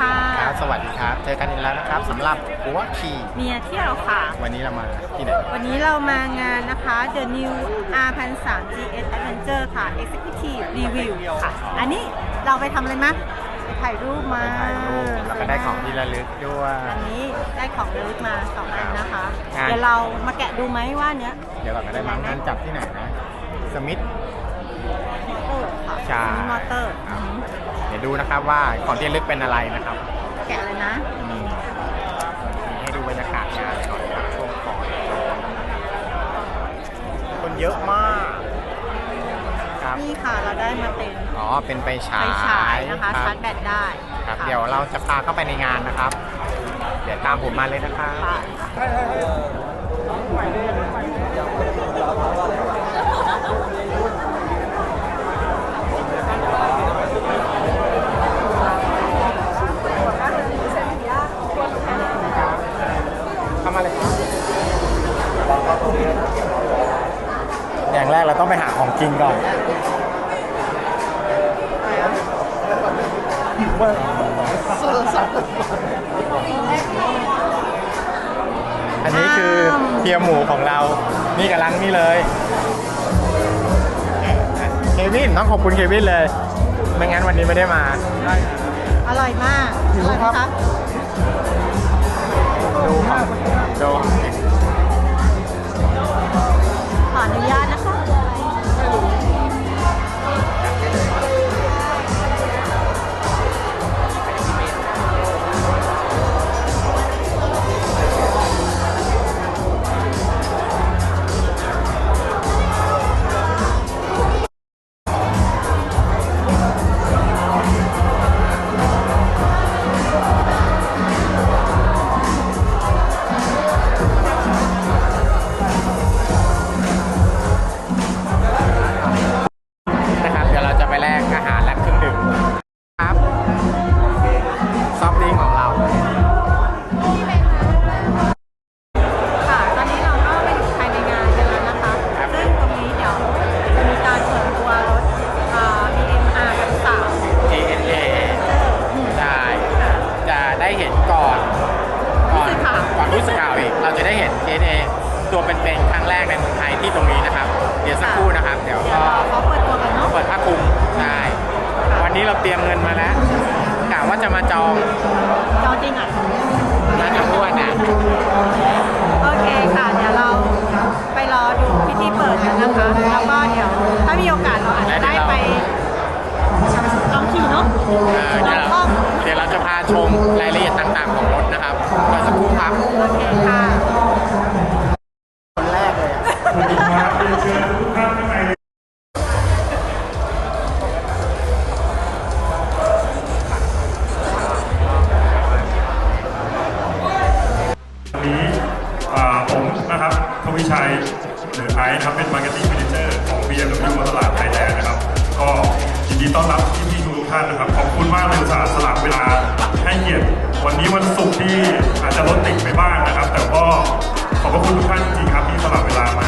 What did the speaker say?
ค่ะ ครับสวัสดีครับ เจอกันอีกแล้วนะครับสำหรับหัวขี่เมียเที่ยวค่ะ วันนี้เรามาที่ไหนวันนี้เรามางานนะคะ The New R 1 3 GS Adventure ค่ะ Executive Review ค่ะ อันนี้เราไปทำอะไรมาไปถ่ายรูปมาไปถ่ายรูปแล้วก็ได้ของที่ระลึกด้วย อันนี้ได้ของระลึกมาสองอันนะคะเดี๋ยวเรามาแกะดูไหมว่าเนี้ยเดี๋ยวเราก็ได้มานั่นจับที่ไหนนะ สมิธ ใช่มอเตอร์เดี๋ยวดูนะครับว่าของที่ระลึกเป็นอะไรนะครับ แกะเลยนะอืมให้ดูบรรยากาศงานก่อนครับช่วงก่อนคนเยอะมากครับนี่ค่ะเราได้มาเป็นอ๋อเป็นไฟฉาไฟยฉายนะคะรับชาร์จแบตได้ครับะเดี๋ยวเราจะพาเข้าไปในงานนะครับ เดี๋ยวตามผมมาเลยนะครับ ค่ะ อย่างแรกเราต้องไปหาของกินก่อนอันนี้คือเทียมหมูของเรา นี่กำลังนี่เลย เควินต้องขอบคุณเควินเลย ไม่งั้นวันนี้ไม่ได้มา อร่อยมากหิวอร่อยไหมครัคะบดูครับดูขออนุญาตนะคะ ก่อนก่อนก่อนรู้สึกข่าวอีก เราจะได้เห็น GNA ตัวเป็นๆครั้งแรกในเมืองไทยที่ตรงนี้นะครับ เดี๋ยวสักครู่นะครับ เดี๋ยวเดี๋ยวก็รอเขาเปิดตัวกันเนาะเปิดผ้าคลุมใช่วันนี้เราเตรียมเงินมาแล้วกะว่าจะมาจองจอจริงอะร้านอาอ้วนน่ะโอเคค่ะ เดี๋ยวเราไปรอดูพิธีเปิดกันนะคะ แล้วก็เดี๋ยวถ้ามีโอกาสเราอาจจะได้ไปลองขี่เนาะเออลเดี๋อยงวกล้องเดี๋ยวเราจะพาชมรายละเอียดต่าง ครับโอเคค่ะคนแรกเลยอะสวันนี้อ่าผมนะครับทวีชัยหรือไอซ์นะครับเป็นมาร์เก็ตติ้งแมเนเจอร์ของ BMW ตลาดไทยแลนด์นะครับ ก็ยินดีต้อนรับพี่พี่ๆทุกๆท่านนะครับ ขอบคุณมากเลยอุตส่าห์สละเวลาให้เกียรติ วันนี้วันศุกร์ที่อาจจะรถติดไปบ้างนะครับ แต่ก็ขอบพระคุณทุกท่านจริงครับที่สละเวลามา